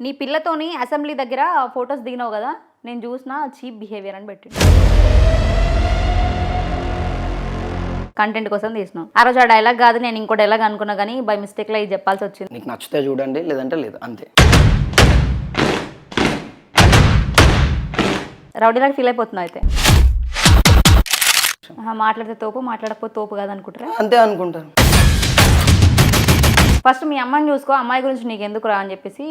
నీ పిల్లతోని అసెంబ్లీ దగ్గర ఫొటోస్ దిగినావు కదా నేను చూసిన చీప్ బిహేవియర్ అని పెట్టి కంటెంట్ కోసం తీసినావు. ఆ రోజు ఆ డైలాగ్ కాదు నేను ఇంకో డైలాగ్ అనుకున్నా కానీ బై మిస్టేక్లో ఇది చెప్పాల్సి వచ్చింది. నీకు నచ్చితే చూడండి లేదంటే లేదు అంతే. రౌడీలాగా ఫీల్ అయిపోతున్నావు అయితే. ఆహా, మాట్లాడితే తోపు మాట్లాడకపోతే తోపు కాదు అనుకుంటారా అంతే అనుకుంటారు ఫస్ట్ మీ అమ్మని చూసుకో అమ్మాయి గురించి నీకు ఎందుకు రా అని చెప్పేసి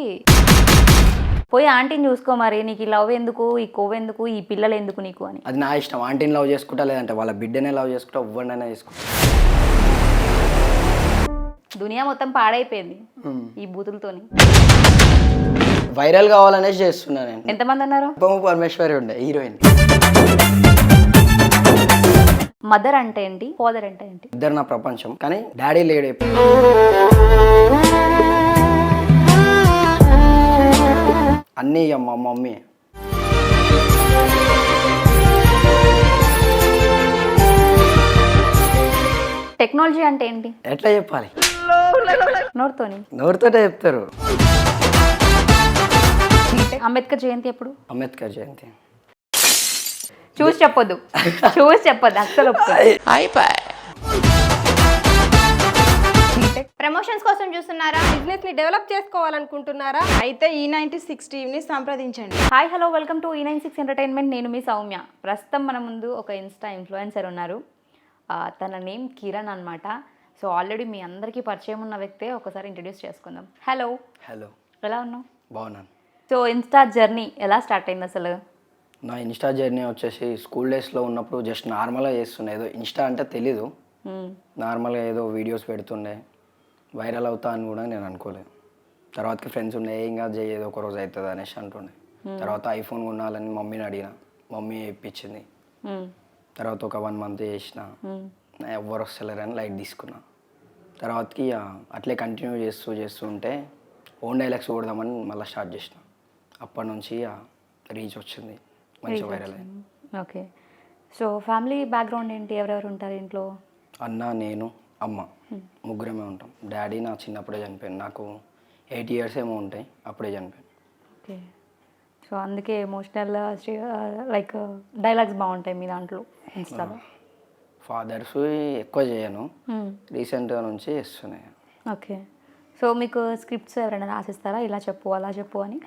పోయి ఆంటీని చూసుకో మరి నీకు ఈ లవ్ ఎందుకు ఈ కొవ్వు ఎందుకు ఈ పిల్లలు ఎందుకు నీకు అని. అది నా ఇష్టం. ఆంటీని లవ్ చేసుకుంటా లేదంటే వాళ్ళ బిడ్డనే లవ్ చేసుకుంటా ఎవరినైనా చేసుకుంటా. దునియా మొత్తం పాడైపోయింది ఈ బూతులతోని. వైరల్ కావాలనేసి చేస్తున్నా నేను. ఎంతమంది అన్నారు? పరమేశ్వరి ఉండే హీరోయిన్. మదర్ అంటే ఏంటి? ఫాదర్ అంటే ఏంటి? ఇద్దరు నా ప్రపంచం కానీ డాడీ లేడు ఎప్పుడు. అన్నీ ఇక మా మమ్మీ. టెక్నాలజీ అంటే ఏంటి? ఎట్లా చెప్పాలి? నోరుతోని. నోరుతోటే చెప్తారు. అంబేద్కర్ జయంతి ఎప్పుడు? అంబేద్కర్ జయంతి. చూసి చెప్పొద్దు. చూసి చెప్పొద్దు. అస్సలు ఒప్పుకోను. ప్రమోషన్స్ కోసం చూస్తున్నారా? బిజినెస్ని డెవలప్ చేసుకోవాలనుకుంటున్నారా? అయితే ఈ నైన్టీ సిక్స్ టీవీని సంప్రదించండి. హాయ్ హలో వెల్కమ్ టు ఈ నైన్ సిక్స్ ఎంటర్టైన్మెంట్ నేను మీ సౌమ్య. ప్రస్తుతం మన ముందు ఒక ఇన్స్టా ఇన్ఫ్లుయెన్సర్ ఉన్నారు. ఆ, తన నేమ్ కిరణ్ అనమాట సో ఆల్రెడీ మీ అందరికీ పరిచయం ఉన్న వ్యక్తే ఒకసారి ఇంట్రడ్యూస్ చేసుకుందాం. హలో హలో ఎలా ఉన్నావు? బాగున్నాను. సో ఇన్స్టా జర్నీ ఎలా స్టార్ట్ అయింది అసలు? నా ఇన్స్టా జర్నీ వచ్చేసి స్కూల్ డేస్లో ఉన్నప్పుడు జస్ట్ నార్మల్గా చేస్తుండే. ఏదో ఇన్స్టా అంటే తెలీదు. నార్మల్గా ఏదో వీడియోస్ పెడుతుండే. వైరల్ అవుతా అని కూడా నేను అనుకోలేదు. తర్వాతకి ఫ్రెండ్స్ ఉండే ఏం కాదు చేయి ఏదో ఒక రోజు అవుతుంది అనేసి అంటుండే. తర్వాత ఐఫోన్ కొనాలని మమ్మీని అడిగిన. మమ్మీ ఇప్పించింది. తర్వాత ఒక వన్ మంత్ చేసిన. ఎవ్వరు వస్తలేరని లైట్ తీసుకున్నా. తర్వాతకి ఇక అట్లే కంటిన్యూ చేస్తూ చేస్తూ ఉంటే ఓన్ డైలాగ్స్ కొడదామని మళ్ళీ స్టార్ట్ చేసిన. అప్పటి నుంచి రీచ్ వచ్చింది. మంచి వైరల్ అయింది. ఓకే. సో ఫ్యామిలీ బ్యాక్గ్రౌండ్ ఏంటి? ఎవరెవరు ఉంటారు ఇంట్లో? అన్న నేను అమ్మ. ముగ్గురమే ఉంటాం. డాడీ నా చిన్నప్పుడే చనిపోయాను నాకు ఎయిట్ ఇయర్స్ ఏమో ఉంటాయి. అప్పుడే చనిపోయాను ఓకే. సో అందుకే ఎమోషనల్ లైక్ డైలాగ్స్ బాగుంటాయి మీ దాంట్లో ఇన్స్టాలో ఫాదర్స్ ఎక్కువ చేయను. రీసెంట్గా నుంచి చేస్తున్నాయి. ఓకే. సో మీకు స్క్రిప్ట్స్ ఎవరైనా రాసిస్తారా? ఇలా చెప్పు అలా చెప్పు అని?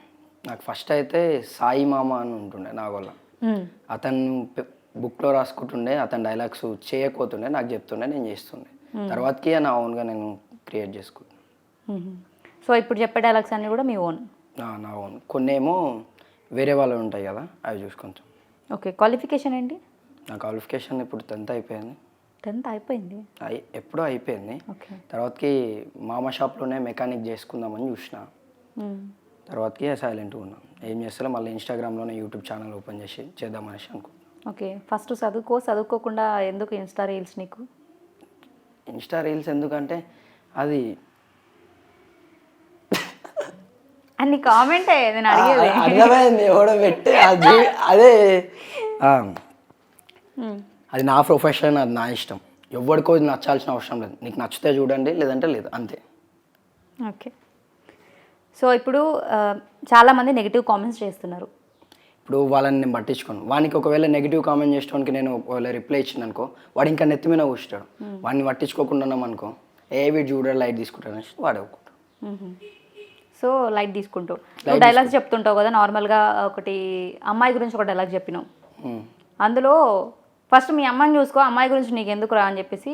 నాకు ఫస్ట్ అయితే సాయి మామ అని ఉంటుండే నా వల్ల. మ్మ్. అతను బుక్లో రాసుకుంటుండే అతను డైలాగ్స్ చేయకపోతుండే నాకు చెప్తుండే నేను చేస్తుండే. తర్వాతకి నా ఓన్గా నేను క్రియేట్ చేసుకుంటాను మ్మ్. సో ఇప్పుడు చెప్పే డైలాగ్స్ అన్నీ కూడా మీ ఓన్ నా ఓన్. కొన్ని ఏమో వేరే వాళ్ళు ఉంటాయి కదా అవి చూసుకుంటాం ఓకే క్వాలిఫికేషన్ ఏంటి? నా క్వాలిఫికేషన్ ఇప్పుడు టెన్త్ అయిపోయింది. టెన్త్ అయిపోయింది? అయి ఎప్పుడో అయిపోయింది. ఓకే తర్వాతకి మామ షాప్లోనే మెకానిక్ చేసుకుందామని చూసిన. మ్మ్. తర్వాతకి సైలెంట్గా ఉన్నాను ఏం చేస్తాలో మళ్ళీ ఇన్స్టాగ్రామ్లోనే యూట్యూబ్ ఛానల్ ఓపెన్ చేసి చేద్దామనేసి అనుకున్నాను ఓకే ఫస్ట్ చదువుకో చదువుకోకుండా ఎందుకు ఇన్స్టా రీల్స్ నీకు? ఇన్స్టా రీల్స్ ఎందుకంటే అది అన్ని కామెంటే అర్థమైంది ఎవడో పెట్టి అది అదే. అది నా ప్రొఫెషన్ అది నా ఇష్టం. ఎవరికో ఇది నచ్చాల్సిన అవసరం లేదు. నీకు నచ్చితే చూడండి లేదంటే లేదు అంతే. ఓకే. సో ఇప్పుడు చాలామంది నెగిటివ్ కామెంట్స్ చేస్తున్నారు. ఇప్పుడు వాళ్ళని నేను పట్టించుకోను. వానికి ఒకవేళ నెగిటివ్ కామెంట్ చేసేవానికి నేను ఒకవేళ రిప్లై ఇచ్చిన అనుకో వాడు ఇంకా నెత్తి మీద కూర్చుంటాడు. వాడిని పట్టించుకోకుండా అనుకో ఏ వీడు లైట్ తీసుకుంటాడు అనేసి వాడే ఒప్పుకుంటాడు. సో లైట్ తీసుకుంటూ నువ్వు డైలాగ్స్ చెప్తుంటావు కదా నార్మల్గా ఒకటి అమ్మాయి గురించి ఒక డైలాగ్ చెప్పినావు. అందులో ఫస్ట్ మీ అమ్మని చూసుకో అమ్మాయి గురించి నీకు ఎందుకు రా అని చెప్పేసి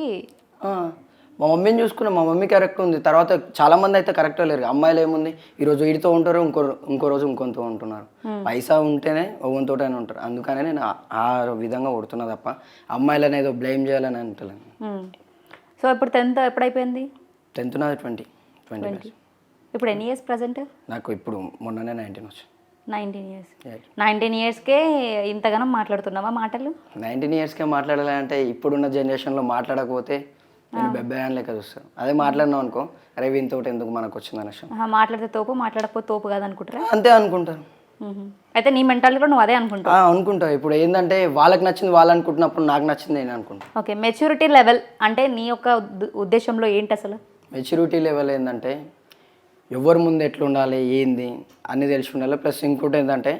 మా మమ్మీని చూసుకున్నా మా మమ్మీ కరెక్ట్ ఉంది. తర్వాత చాలా మంది అయితే కరెక్ట్ లేరు. అమ్మాయిలు ఏముంది? ఈ రోజు వీడితో ఉంటారు ఇంకో ఇంకో రోజు ఇంకొంతో ఉంటున్నారు. పైసా ఉంటేనే ఒవ్వంతోటైనా ఉంటారు. అందుకనే నేను ఆ- విధంగా కొడుతున్నా తప్ప అమ్మాయిలను ఏదో బ్లేమ్ చేయాలని అంటలేను. సో ఇప్పుడు టెన్త్ ఎప్పుడైపోయింది? టెన్త్ నాది ట్వంటీ ట్వంటీ ట్వంటీ ఇప్పుడు ఎన్ని ఇయర్స్ ప్రజెంట్ నాకు ఇప్పుడు మొన్ననే నైన్టీన్ వచ్చి నైన్టీన్ ఇయర్స్ నైన్టీన్ ఇయర్స్కే ఇంతగానం మాట్లాడుతున్నావా మాటలు? నైన్టీన్ ఇయర్స్కే మాట్లాడాలంటే ఇప్పుడున్న జనరేషన్లో మాట్లాడకపోతే నేను బెబ్బయాన్ లెక్క చూస్తాను అదే మాట్లాడినావు అనుకో అరే వీనితోటి ఎందుకు మనకు వచ్చింది అనేసి మాట్లాడితే తోపు మాట్లాడకపోతే తోపు అంతే అనుకుంటారు. మ్మ్. అయితే నీ మెంటాలిటీ కూడా నువ్వు అదే అనుకుంటావు? అనుకుంటా. ఇప్పుడు ఏంటంటే వాళ్ళకి నచ్చింది వాళ్ళు అనుకుంటున్నప్పుడు నాకు నచ్చింది నేను అనుకుంటా. ఓకే మెచ్యూరిటీ లెవెల్ అంటే నీ యొక్క ఉద్ద- ఉద్దేశంలో ఏంటి అసలు? మెచ్యూరిటీ లెవెల్ ఏంటంటే ఎవరి ముందు ఎట్లా ఉండాలి ఏంది అన్నీ తెలిసి ఉండాలి ప్లస్ ఇంకోటి ఏంటంటే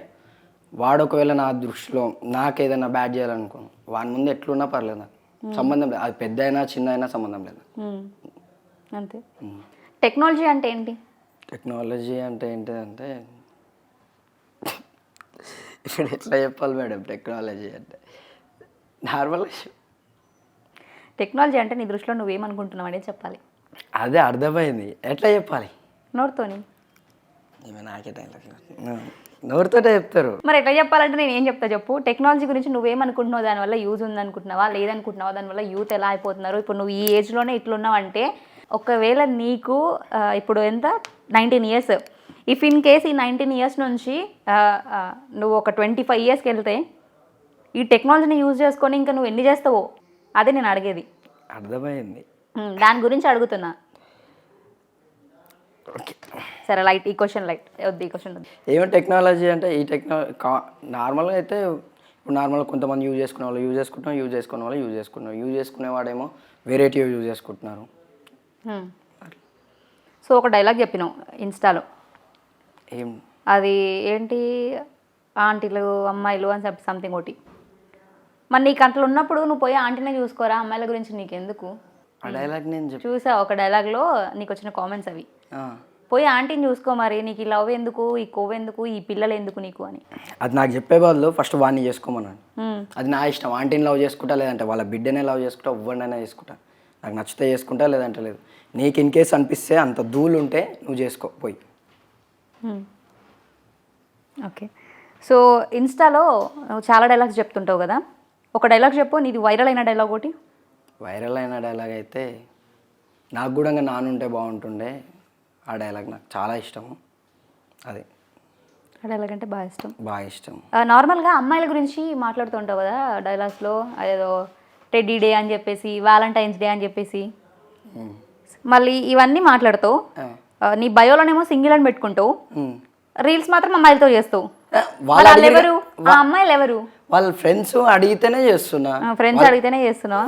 వాడు ఒకవేళ నా దృష్టిలో నాకు ఏదైనా బ్యాడ్ చేయాలనుకో వాడి ముందు ఎట్లున్నా పర్లేదు సంబంధం లేదు. అది పెద్ద అయినా చిన్న అయినా సంబంధం లేదు. మ్మ్. అంతే. టెక్నాలజీ అంటే ఏంటి? టెక్నాలజీ అంటే ఏంటిదంటే ఇప్పుడు ఎట్లా చెప్పాలి మేడం? టెక్నాలజీ అంటే నార్మల్ టెక్నాలజీ అంటే నీ దృష్టిలో నువ్వేమనుకుంటున్నావు అనేది చెప్పాలి. అదే అర్థమైంది. ఎట్లా చెప్పాలి? నోరుతోని ఇవి నాకే డైలాగ్ నోరుతోటే చెప్తారు. మరి ఎట్లా చెప్పాలంటే నేను ఏం చెప్తా చెప్పు? టెక్నాలజీ గురించి నువ్వేమనుకుంటున్నావు? దానివల్ల యూజ్ ఉందనుకుంటున్నావా? లేదనుకుంటున్నావా? దానివల్ల యూత్ ఎలా అయిపోతున్నారు? ఇప్పుడు నువ్వు ఈ ఏజ్లోనే ఇట్లున్నావు అంటే ఒకవేళ నీకు ఇప్పుడు ఎంత? Nineteen years if in case ఈ నైన్టీన్ ఇయర్స్ నుంచి నువ్వు ఒక ట్వంటీ ఫైవ్ ఇయర్స్కి వెళ్తే ఈ టెక్నాలజీని యూజ్ చేసుకొని ఇంకా నువ్వు ఎన్ని చేస్తావో? అదే నేను అడిగేది. అర్థమైంది. దాని గురించి అడుగుతున్నా. ఓకే. సరే లైట్ ఈ క్వశ్చన్ లైట్. వద్దు ఈ క్వశ్చన్ వద్దు. ఏమో టెక్నాలజీ అంటే ఈ టెక్నాలజీ నార్మల్గా అయితే ఇప్పుడు నార్మల్గా కొంతమంది యూజ్ చేసుకునే వాళ్ళు యూజ్ చేసుకుంటున్నాం యూజ్ చేసుకునే వాళ్ళు యూజ్ చేసుకుంటున్నారు. యూజ్ చేసుకునేవాడేమో వెరైటీ యూజ్ చేసుకుంటున్నారు. సో ఒక డైలాగ్ చెప్పినావు ఇన్స్టాలో. ఏం? అది ఏంటి? ఆంటీలు అమ్మాయిలు అని చెప్పి సంథింగ్ ఒకటి. మరి నీకు అట్లా ఉన్నప్పుడు నువ్వు పోయి ఆంటీనే చూసుకోరా అమ్మాయిల గురించి నీకెందుకు? ఆ డైలాగ్ నేను చూసా ఒక డైలాగ్లో నీకు వచ్చిన కామెంట్స్ అవి? పోయి ఆంటీని చూసుకో మరి నీకు ఈ లవ్ ఎందుకు ఈ కొవ్వు ఎందుకు ఈ పిల్లలు ఎందుకు నీకు అని. అది నాకు చెప్పే బదులు ఫస్ట్ వాడిని చేసుకోమన్నాను. అది నా ఇష్టం. ఆంటీని లవ్ చేసుకుంటా లేదంటే వాళ్ళ బిడ్డనే లవ్ చేసుకుంటా ఎవరినైనా చేసుకుంటా. నాకు నచ్చితే చేసుకుంటా లేదంటే లేదు. నీకు ఇన్ కేస్ అనిపిస్తే అంత ధూళి ఉంటే నువ్వు చేసుకో పోయి. ఓకే. సో ఇన్స్టాలో నువ్వు చాలా డైలాగ్స్ చెప్తుంటావు కదా? ఒక డైలాగ్ చెప్పు నీది వైరల్ అయిన డైలాగ్ ఒకటి. వైరల్ అయిన డైలాగ్ అయితే నాకు కూడా నానుంటే బాగుంటుండే. ఆ డైలాగ్ నాకు చాలా ఇష్టము అది. ఆ డైలాగ్ అంటే బాగా ఇష్టం. బాగా ఇష్టం. నార్మల్గా అమ్మాయిల గురించి మాట్లాడుతుంటావు కదా డైలాగ్స్లో? అదేదో టెడ్డీ డే అని చెప్పేసి వ్యాలంటైన్స్ డే అని చెప్పేసి. మళ్ళీ ఇవన్నీ మాట్లాడుతావు. నీ బయోలోనేమో సింగిల్ అని పెట్టుకుంటావు. రీల్స్ మాత్రం అమ్మాయిలతో చేస్తావు వాళ్ళు ఎవరు ఆ అమ్మాయిలు ఎవరు వాళ్ళ ఫ్రెండ్స్ అడిగితేనే చేస్తున్నా. ఫ్రెండ్స్ అడిగితేనే చేస్తున్నావు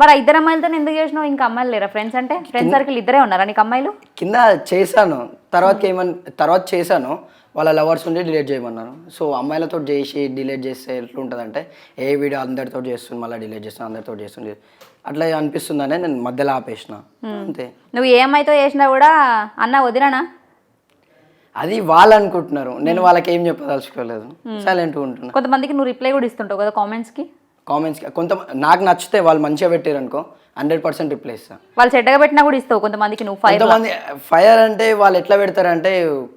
మరి ఇద్దరు అమ్మాయిలతో ఎందుకు చేసినావు? ఇంకా అమ్మాయిలు లేరా ఫ్రెండ్స్ అంటే? ఫ్రెండ్స్ సర్కిల్ ఇద్దరే ఉన్నారా నీకు అమ్మాయిలు? కింద చేశాను. తర్వాత ఏమన్ తర్వాత చేశాను. వాళ్ళ లవర్స్ ఉండి డిలీట్ చేయమన్నారు. సో అమ్మాయిలతో చేసి డిలీట్ చేస్తే ఎట్లుంటుందంటే ఏ వీడియో అందరితో చేస్తుంది మళ్ళీ డిలీట్ చేస్తాను అందరితో చేస్తుంది. అట్లా అనిపిస్తుందనే నేను మధ్యలో ఆపేసిన. అంతే. నువ్వు ఏ అమ్మాయితో చేసినా కూడా అన్న వదిలేనా అది వాళ్ళు అనుకుంటున్నారు నేను వాళ్ళకి ఏం చెప్పదలుచుకోలేదు సైలెంట్గా ఉంటున్నా. కొంతమందికి నువ్వు రిప్లై కూడా ఇస్తుంటావు కదా కామెంట్స్కి కామెంట్స్ కొంత నాకు నచ్చితే వాళ్ళు మంచిగా పెట్టారు అనుకో హండ్రెడ్ పర్సెంట్ రిప్లై ఇస్తాను వాళ్ళు చెడ్డగా పెట్టినా కూడా ఇస్తావు కొంతమందికి నువ్వు ఫైర్ కొంతమంది ఫైర్ అంటే వాళ్ళు ఎట్లా పెడతారంటే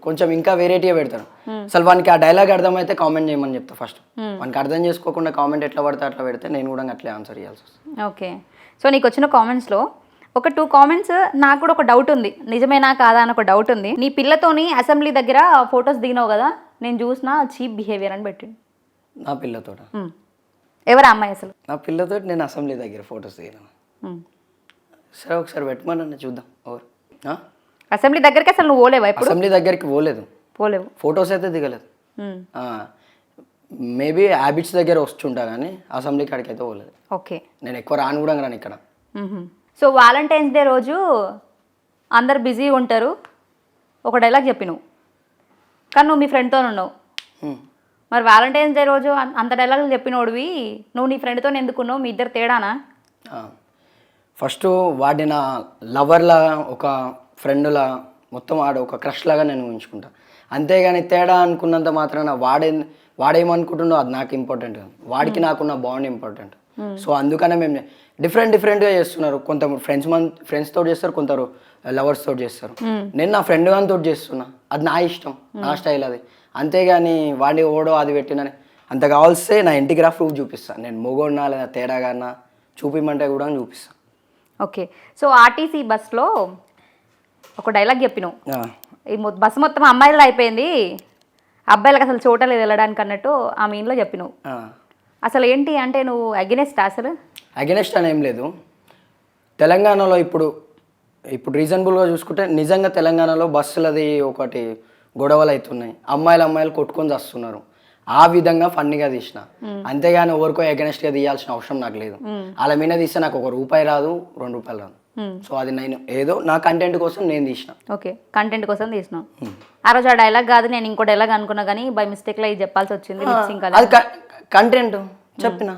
కొంచెం ఇంకా వెరైటీగా పెడతారు. అసలు వానికి ఆ డైలాగ్ అర్థమైతే కామెంట్ చేయమని చెప్తా ఫస్ట్ వానికి అర్థం చేసుకోకుండా కామెంట్ ఎట్లా పడితే అట్లా పెడితే నేను కూడా అట్లే ఆన్సర్ చేయాల్సి వస్తుంది. ఓకే సో నీకు వచ్చిన కామెంట్స్లో ఒక టూ కామెంట్స్ నాకు కూడా ఒక డౌట్ ఉంది. నిజమేనా కాదా అని ఒక డౌట్ ఉంది. నీ పిల్లతోని అసెంబ్లీ దగ్గర ఫొటోస్ దిగినావు కదా నేను చూసిన చీప్ బిహేవియర్ అని పెట్టిండు. నా పిల్లతో. ఎవరు అమ్మాయి అసలు? నా పిల్లతో నేను అసెంబ్లీ దగ్గర ఫొటోస్ దిగినాను. మ్. సరే ఒకసారి పెట్టమనండి చూద్దాం. ఎవరు? అసెంబ్లీ దగ్గరికి అసలు నువ్వు పోలేవా అసెంబ్లీ దగ్గరికి పోలేదు. పోలేవు. ఫొటోస్ అయితే దిగలేదు. మేబీ హ్యాబిట్స్ దగ్గర వస్తుంటా కానీ అసెంబ్లీ కాడికి అయితే పోలేదు. ఓకే. నేను ఎక్కువ రాను కూడా రాను ఇక్కడ. సో వాలంటైన్స్ డే రోజు అందరు బిజీ ఉంటారు. ఒక డైలాగ్ చెప్పి నువ్వు కానీ నువ్వు మీ ఫ్రెండ్తో ఉన్నావు. మరి వ్యాలంటైన్స్ డే రోజు అంత డైలాగులు చెప్పినోడివి నువ్వు నీ ఫ్రెండ్తో ఎందుకున్నావు మీ ఇద్దరు తేడానా? ఫస్ట్ వాడి నా లవర్లా ఒక ఫ్రెండ్లా మొత్తం ఆడ ఒక క్రష్ లాగా నేను ఉంచుకుంటా అంతేగాని తేడా అనుకున్నంత మాత్రాన వాడే వాడేమనుకుంటుండో అది నాకు ఇంపార్టెంట్ కాదు. వాడికి నాకున్న బాండ్ ఇంపార్టెంట్. సో అందుకనే మేము డిఫరెంట్ డిఫరెంట్గా చేస్తున్నారు. కొంత ఫ్రెండ్స్ మన్ ఫ్రెండ్స్ తోటి చేస్తారు కొందరు లవర్స్ తోటి చేస్తారు. నేను నా ఫ్రెండ్ గాని తోటి చేస్తున్నా. అది నా ఇష్టం నా స్టైల్ అది. అంతేగాని వాడి ఓడో అది పెట్టినని అంత కావాల్సే నా ఇంటికి రా ప్రూఫ్ చూపిస్తాను నేను మొగోడినా లేదా తేడాగానా చూపిమంటే కూడా చూపిస్తాను ఓకే. సో ఆర్టీసీ బస్లో ఒక డైలాగ్ చెప్పినావు. ఈ బస్సు మొత్తం అమ్మాయిలు అయిపోయింది. అబ్బాయిలకు అసలు చోట లేదు వెళ్ళడానికి అన్నట్టు ఆ మీన్లో చెప్పినావు. అసలు ఏంటి అంటే నువ్వు అగెనెస్ట్ అసలు? అగెనెస్ట్ అని ఏం లేదు. తెలంగాణలో ఇప్పుడు ఇప్పుడు రీజనబుల్గా చూసుకుంటే నిజంగా తెలంగాణలో బస్సులది ఒకటి గొడవలు అవుతున్నాయి అమ్మాయిలు అమ్మాయిలు కొట్టుకొని వస్తున్నారు ఆ విధంగా ఫన్నీగా తీసిన. అంతేగాని ఎవరికో అగెనెస్ట్గా తీయాల్సిన అవసరం నాకు లేదు. వాళ్ళ మీద తీస్తే నాకు ఒక రూపాయి రాదు రెండు రూపాయలు రాదు. సో అది నేను ఏదో నా కంటెంట్ కోసం నేను తీసిన. ఓకే కంటెంట్ కోసం తీసినావు ఆ రోజు ఆ డైలాగ్ కాదు నేను ఇంకో డైలాగ్ అనుకున్నా కానీ బై మిస్టేక్లో ఇది చెప్పాల్సి వచ్చింది అది కంటెంట్ చెప్పిన.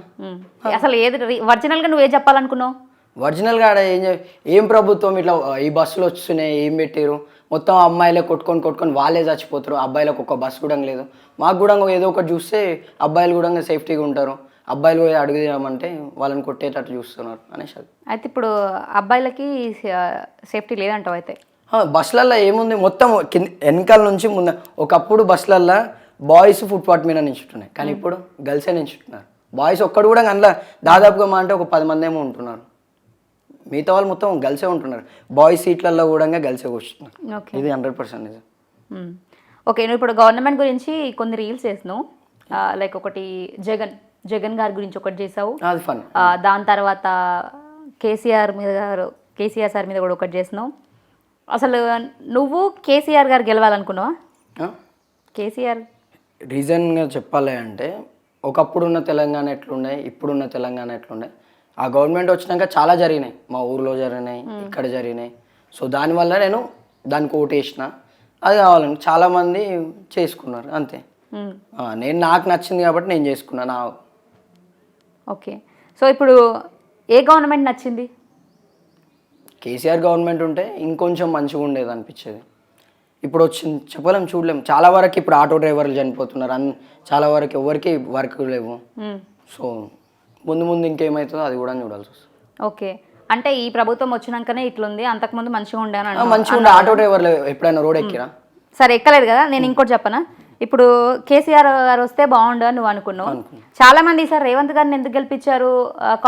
అసలు ఏది ఒరిజినల్గా నువ్వు చెప్పాలనుకున్నావు? ఒరిజినల్గా ఆడ ఏం ఏం ప్రభుత్వం ఇట్లా ఈ బస్సులు వస్తున్నాయి ఏం పెట్టారు మొత్తం అమ్మాయిలే కొట్టుకొని కొట్టుకొని వాళ్ళే చచ్చిపోతారు. అబ్బాయిలకు ఒక బస్సు కూడా లేదు. మాకు కూడా ఏదో ఒకటి చూస్తే అబ్బాయిలు కూడా సేఫ్టీగా ఉంటారు. అబ్బాయిలు పోయి అడుగుదామంటే వాళ్ళని కొట్టేటట్టు చూస్తున్నారు అనేసి అయితే ఇప్పుడు అబ్బాయిలకి సేఫ్టీ లేదంటావు అయితే? బస్సులల్లో ఏముంది? మొత్తం కింద వెనకాల నుంచి ముందు ఒకప్పుడు బస్సులల్లో బాయ్స్ ఫుట్పాత్ మీద నించుంటున్నాయి. కానీ ఇప్పుడు గర్ల్సే నించుంటున్నారు. బాయ్స్ ఒక్కడు కూడా అందులో దాదాపుగా మా అంటే ఒక పది మంది ఏమో ఉంటున్నారు. మిగతా వాళ్ళు మొత్తం గర్ల్సే ఉంటున్నారు. బాయ్స్ సీట్లలో కూడా గర్ల్సే కూర్చుంటున్నారు. ఇది హండ్రెడ్ పర్సెంట్ నిజం. ఓకే నువ్వు ఇప్పుడు గవర్నమెంట్ గురించి కొన్ని రీల్స్ చేసినావు. లైక్ ఒకటి జగన్ జగన్ గారి గురించి ఒకటి చేసావు. అది ఫన్ ఆ, దాని తర్వాత కేసీఆర్ మీద కేసీఆర్ సార్ మీద కూడా ఒకటి చేసినావు. అసలు నువ్వు కేసీఆర్ గారు గెలవాలనుకున్నావా? కేసీఆర్ రీజన్గా చెప్పాలి అంటే ఒకప్పుడు ఉన్న తెలంగాణ ఎట్లుండే ఇప్పుడున్న తెలంగాణ ఎట్లుండే ఆ గవర్నమెంట్ వచ్చినాక చాలా జరిగినాయి. మా ఊర్లో జరిగినాయి ఇక్కడ జరిగినాయి. సో దానివల్ల నేను దానికి ఓటు వేసిన. అది కావాలని చాలామంది చేసుకున్నారు అంతే. నేను నాకు నచ్చింది కాబట్టి నేను చేసుకున్నా నా ఓకే. సో ఇప్పుడు ఏ గవర్నమెంట్ నచ్చింది? కేసీఆర్ గవర్నమెంట్ ఉంటే ఇంకొంచెం మంచిగా ఉండేది అనిపించేది. ఇప్పుడు వచ్చింది చెప్పలేం చూడలేం. చాలా వరకు ఇప్పుడు ఆటో డ్రైవర్లు చనిపోతున్నారు. అన్ చాలా వరకు ఎవరికి వర్క్ లేవు. సో ముందు ముందు ఇంకేమవుతుందో అది కూడా చూడాల్సి వస్తుంది. ఓకే. అంటే ఈ ప్రభుత్వం వచ్చినాకనే ఇట్లుంది. అంతకుముందు మంచిగా ఉండే. మంచిగా ఉండే. ఆటో డ్రైవర్లు ఎప్పుడైనా రోడ్ ఎక్కిరా? సరే ఎక్కలేదు కదా? నేను ఇంకోటి చెప్పనా? ఇప్పుడు కేసీఆర్ గారు వస్తే బాగుండు అని నువ్వు అనుకున్నావు. చాలా మంది సార్ రేవంత్ గారిని ఎందుకు గెలిపించారు?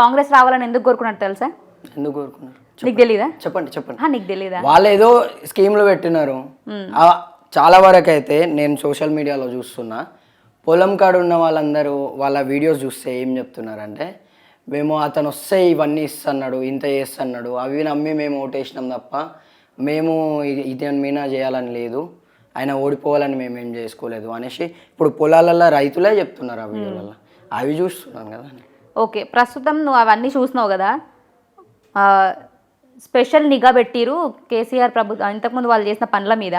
కాంగ్రెస్ రావాలని ఎందుకు కోరుకున్నట్టు తెలుసా? ఎందుకు కోరుకున్నారు? నీకు తెలీదా? చెప్పండి చెప్పండి. నీకు తెలీదా? వాళ్ళు ఏదో స్కీమ్లు పెట్టినారు. చాలా వరకు అయితే నేను సోషల్ మీడియాలో చూస్తున్నా. పొలం కాడ ఉన్న వాళ్ళందరూ వాళ్ళ వీడియోస్ చూస్తే ఏం చెప్తున్నారంటే మేము అతను వస్తే ఇవన్నీ ఇస్తున్నాడు ఇంత చేస్తున్నాడు. అవి నమ్మి మేము ఓటేసినాం తప్ప మేము ఇది ఇతని మీనా చేయాలని లేదు. ఆయన ఓడిపోవాలని మేము ఏం చేసుకోలేదు. అనేసి ఇప్పుడు పొలాలల్లో రైతులే చెప్తున్నారు ఆ వీడియోలలో అవి చూస్తున్నాను కదా ఓకే ప్రస్తుతం నువ్వు అవన్నీ చూసినావు కదా? స్పెషల్ నిఘా పెట్టిరు కేసీఆర్ ప్రభుత్వం ఇంతకుముందు వాళ్ళు చేసిన పనుల మీద.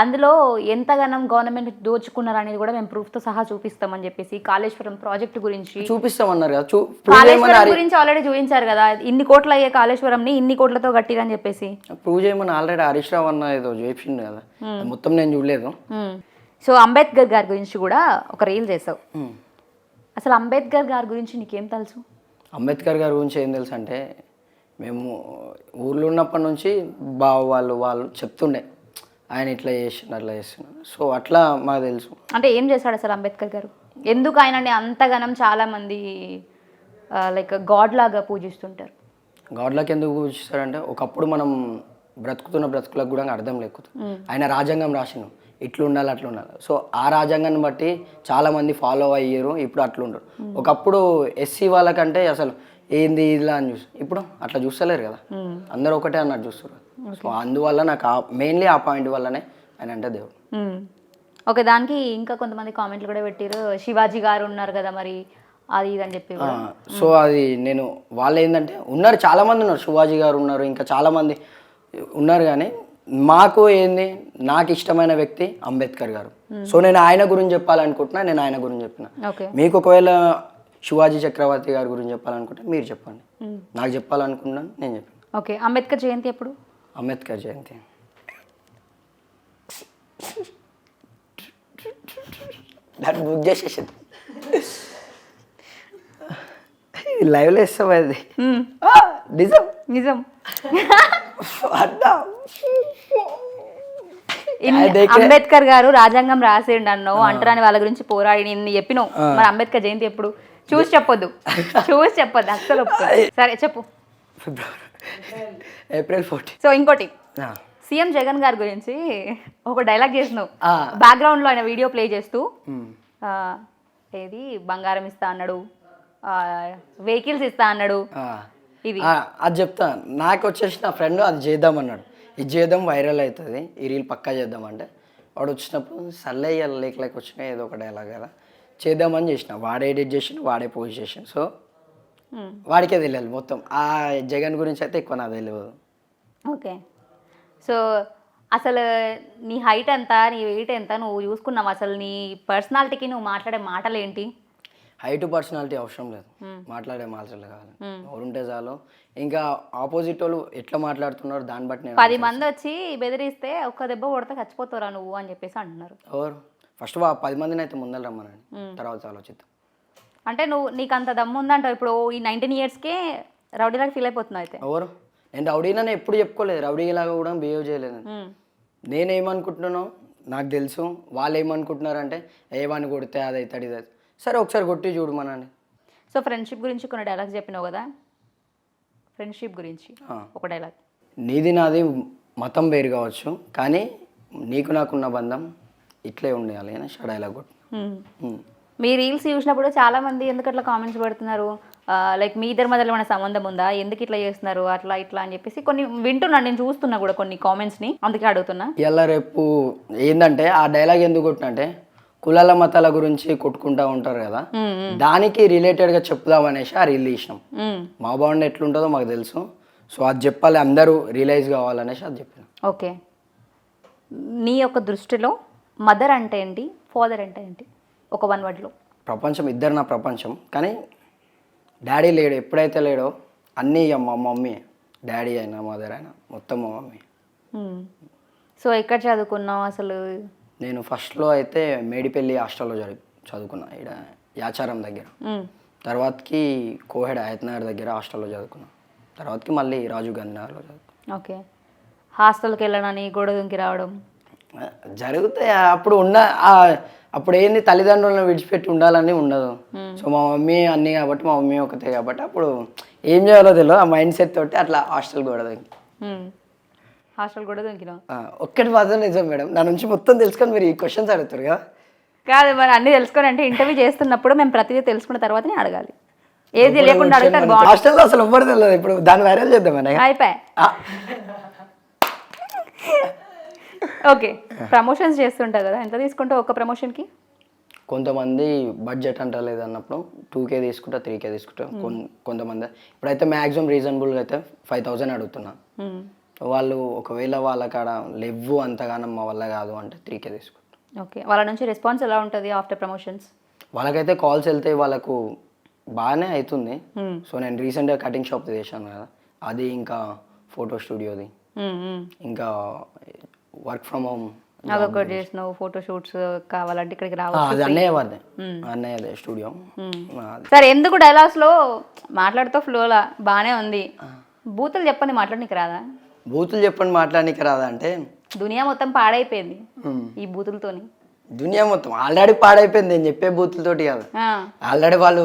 అందులో ఎంతగానం గవర్నమెంట్ దోచుకున్నారు అనేది కూడా మేము ప్రూఫ్తో సహా చూపిస్తామని చెప్పేసి కాళేశ్వరం ప్రాజెక్ట్ గురించి. చూపిస్తామన్నారు కదా కాళేశ్వరం గురించి ఆల్రెడీ చూపించారు కదా ఇన్ని కోట్లు అయ్యే కాళేశ్వరంని ఇన్ని కోట్లతో కట్టిరని చెప్పేసి. ప్రూవ్ చేయమని ఆల్రెడీ హరీష్ రావు అన్న ఏదో చేపిండు కదా మొత్తం నేను చూడలేదు. సో అంబేద్కర్ గారి గురించి కూడా ఒక రీల్ చేసావు. అసలు అంబేద్కర్ గారి గురించి నీకేం తెలుసు? అంబేద్కర్ గారి గురించి ఏం తెలుసు అంటే మేము ఊర్లో ఉన్నప్పటి నుంచి బావ వాళ్ళు వాళ్ళు చెప్తుండే ఆయన ఇట్లా చేసిండు అట్లా చేస్తున్నాడు సో అట్లా మాకు తెలుసు. అంటే ఏం చేశాడు అసలు అంబేద్కర్ గారు? ఎందుకు ఆయనని అంతగానం చాలా మంది లైక్ గాడ్ లాగా పూజిస్తుంటారు? గాడ్లకు ఎందుకు పూజిస్తారంటే ఒకప్పుడు మనం బ్రతుకుతున్న బ్రతుకులకు కూడా అర్థం లేకుతుంది ఆయన రాజ్యాంగం రాసిండు. ఇట్లా ఉండాలి అట్లా ఉండాలి. సో ఆ రాజ్యాంగాన్ని బట్టి చాలా మంది ఫాలో అయ్యారు ఇప్పుడు అట్లా ఉండరు. ఒకప్పుడు ఎస్సీ వాళ్ళకంటే అసలు ఏంది ఇలా అని చూసి ఇప్పుడు అట్లా చూస్తలేరు కదా. అందరూ ఒకటే అన్నట్టు చూస్తారు సో అందువల్ల నాకు మెయిన్లీ ఆ పాయింట్ వల్లనే ఆయన అంటే దేవుడు. ఓకే దానికి ఇంకా కొంతమంది కామెంట్లు కూడా పెట్టారు శివాజీ గారు ఉన్నారు కదా మరి అది ఇది అని చెప్పి సో అది నేను వాళ్ళు ఏంటంటే ఉన్నారు చాలా మంది ఉన్నారు. శివాజీ గారు ఉన్నారు ఇంకా చాలా మంది ఉన్నారు కానీ మాకు ఏంది నాకు ఇష్టమైన వ్యక్తి అంబేద్కర్ గారు. సో నేను ఆయన గురించి చెప్పాలనుకుంటున్నా నేను ఆయన గురించి చెప్పిన. మీకు ఒకవేళ శివాజీ చక్రవర్తి గారి గురించి చెప్పాలనుకుంటే మీరు చెప్పండి. నాకు చెప్పాలనుకున్నాను నేను చెప్పాను. ఓకే అంబేద్కర్ జయంతి ఎప్పుడు? అంబేద్కర్ జయంతి. దాన్ని బుక్ చేసేసింది. లైవ్లో ఇస్తాం అది? నిజం. నిజం. అన్నా. అంబేద్కర్ గారు రాజ్యాంగం రాసిండు అన్నావు అంటరాని వాళ్ళ గురించి పోరాడి ఇన్ని చెప్పినావు. మరి అంబేద్కర్ జయంతి ఎప్పుడు? చూసి చెప్పొద్దు. చూసి చెప్పొద్దు. అస్సలు. సరే చెప్పు. April fourteen. సో ఇంకోటి. సీఎం జగన్ గారి గురించి ఒక డైలాగ్ చేసినావు. ఆ. బ్యాక్గ్రౌండ్లో ఆయన వీడియో ప్లే చేస్తూ ఏది? బంగారం ఇస్తా అన్నాడు. వెహికల్స్ ఇస్తా అన్నాడు. ఇది అది చెప్తా. నాకు వచ్చేసి నా ఫ్రెండ్ అది చేద్దాం అన్నాడు. ఇది చేద్దాం వైరల్ అవుతుంది. ఈ రీల్ పక్కా చేద్దాం అంటే. వాడు వచ్చినప్పుడు ఇవాళ లేక లేక వచ్చినా ఏదో ఒక డైలాగ్ కదా. చేద్దామని చేసిన. వాడే ఎడిట్ చేసిన వాడే పోస్ట్ చేసిన సో. వాడికే తెలియాలి మొత్తం. ఆ జగన్ గురించి అయితే ఎక్కువ నాకు తెలియదు. ఓకే. సో అసలు నీ హైట్ ఎంత నీ వెయిట్ ఎంత నువ్వు చూసుకున్నావు? అసలు నీ పర్సనాలిటీకి నువ్వు మాట్లాడే మాటలు ఏంటి హైట్ పర్సనాలిటీ అవసరం లేదు. మాట్లాడే మాటలు కాదు ఎవరుంటే చాలు. ఇంకా ఆపోజిట్ వాళ్ళు ఎట్లా మాట్లాడుతున్నారు దాన్ని బట్టి పది మంది వచ్చి బెదిరిస్తే ఒక్క దెబ్బ కొడితే చచ్చిపోతారా నువ్వు అని చెప్పేసి అంటున్నారు. ఎవరు? ఫస్ట్ ఆ పది మందిని అయితే ముందర రమ్మనండి. తర్వాత ఆలోచిద్దాం. అంటే నువ్వు నీకు అంత దమ్ము ఉందంటావు ఇప్పుడు ఈ నైన్టీన్ ఇయర్స్కే రౌడీలాగా ఫీల్ అయిపోతున్నావు అయితే. ఎవరు? నేను రౌడీనని ఎప్పుడు చెప్పుకోలేదు. రౌడీలాగా కూడా బిహేవ్ చేయలేదు నేను. నేనేమనుకుంటున్నానో నాకు తెలుసు. వాళ్ళు ఏమనుకుంటున్నారంటే ఏమని కొడితే అది అవుతాడు ఇది. సరే ఒకసారి కొట్టి చూడమనండి సో ఫ్రెండ్షిప్ గురించి కొన్ని డైలాగ్స్ చెప్పినావు కదా? ఫ్రెండ్షిప్ గురించి. ఒక డైలాగ్ నీది నాది మతం వేరు కావచ్చు. కానీ నీకు నాకున్న బంధం ఇట్లే ఉండాలి అని డైలాగ్ కొట్టు ఉమ్. మీ రీల్స్ చూసినప్పుడు చాలా మంది ఎందుకు అట్లా కామెంట్స్ పెడుతున్నారు? లైక్ మీ ఇద్దరి మధ్యలో ఏమైనా సంబంధం ఉందా? ఎందుకు ఇట్లా చేస్తున్నారు? అట్లా ఇట్లా అని చెప్పేసి కొన్ని వింటున్నాను నేను చూస్తున్నా కూడా కొన్ని కామెంట్స్ని అందుకే అడుగుతున్నా. ఇవాళ రేపు ఏంటంటే ఆ డైలాగ్ ఎందుకు కొట్టినంటే కులాల మతాల గురించి కొట్టుకుంటా ఉంటారు కదా. దానికి రిలేటెడ్గా చెప్దామనేసి ఆ రీల్ తీసినాం. మా బాండ్ ఎట్లుంటుందో మాకు తెలుసు. సో అది చెప్పాలి అందరూ రియలైజ్ కావాలనేసి అది చెప్పిన. ఓకే. నీ యొక్క దృష్టిలో మదర్ అంటే ఏంటి? ఫాదర్ అంటే ఏంటి? ఒక వన్ వర్డ్లో. ప్రపంచం ఇద్దరు నా ప్రపంచం. కానీ డాడీ లేడు ఎప్పుడైతే లేడో అన్నీ ఇక మా మమ్మీ. డాడీ అయినా మదర్ అయినా మొత్తం మా మమ్మీ. సో ఎక్కడ చదువుకున్నావు అసలు? నేను ఫస్ట్లో అయితే మేడిపల్లి హాస్టల్లో చదువు చదువుకున్నా. ఇక్కడ యాచారం దగ్గర. తర్వాతకి కోహెడ్ ఆయత్నగర్ దగ్గర హాస్టల్లో చదువుకున్నా. తర్వాతకి మళ్ళీ రాజీవ్ గాంధీ నగర్లో చదువుకున్నా. ఓకే. హాస్టల్కి వెళ్ళనని గోడ దుంకి రావడం. జరిగితే అప్పుడు ఉన్న అప్పుడు ఏంది తల్లిదండ్రులను విడిచిపెట్టి ఉండాలని ఉండదు. సో మా మమ్మీ అన్నీ కాబట్టి మా మమ్మీ ఒకతే కాబట్టి అప్పుడు ఏం చేయాలో తెలియదు ఆ మైండ్ సెట్ తోటి అట్లా హాస్టల్ కూడా దిగి. హాస్టల్ కూడా దుంకినావు ఆ, ఒక్కటి మాత్రం నిజం మేడం. నా నుంచి మొత్తం తెలుసుకొని మీరు ఈ క్వశ్చన్స్ అడుగుతారు కదా. కాదు మరి అన్నీ తెలుసుకొని అంటే ఇంటర్వ్యూ చేస్తున్నప్పుడు మేము ప్రతిదీ తెలుసుకున్న తర్వాతనే అడగాలి. ఏది తెలియకుండా అడుగుతారు హాస్టల్లో అసలు ఎవ్వరు తెలియదు ఇప్పుడు దాన్ని వైరల్ చేద్దామని అయిపోయి ఓకే. ప్రమోషన్స్ చేస్తుంటావు కదా ఎంత తీసుకుంటావు ఒక ప్రమోషన్కి? కొంతమంది బడ్జెట్ అంటలేదు అన్నప్పుడు టూ కే తీసుకుంటా. త్రీ కే తీసుకుంటా కొంతమంది. ఇప్పుడైతే మ్యాక్సిమం రీజనబుల్గా అయితే ఫైవ్ థౌజండ్ అడుగుతున్నా. వాళ్ళు ఒకవేళ వాళ్ళ కాడ లెవ్వు అంతగానం మా వల్ల కాదు అంటే త్రీ కే తీసుకుంటా. ఓకే. వాళ్ళ నుంచి రెస్పాన్స్ ఎలా ఉంటుంది ఆఫ్టర్ ప్రమోషన్స్? వాళ్ళకైతే కాల్స్ వెళ్తే వాళ్ళకు బాగానే అవుతుంది సో నేను రీసెంట్గా కటింగ్ షాప్ చేశాను కదా అది ఇంకా ఫోటో స్టూడియోది. ఇంకా వర్క్ ఫ్రమ్ హోమ్ అదొకటి చేసినావు ఫోటో షూట్స్ కావాలంటే ఇక్కడికి అది అన్నయ్య వారిదే అన్నయ్య స్టూడియో. సరే ఎందుకు డైలాగ్స్లో మాట్లాడుతూ ఫ్లోలా? బాగానే ఉంది. బూతులు చెప్పండి మాట్లాడనీకి రాదా? బూతులు చెప్పండి మాట్లాడడానికి రాదా అంటే? దునియా మొత్తం పాడైపోయింది. ఈ బూతులతోని. దునియా మొత్తం ఆల్రెడీ పాడైపోయింది నేను చెప్పే బూతులతోటి కాదు. ఆల్రెడీ వాళ్ళు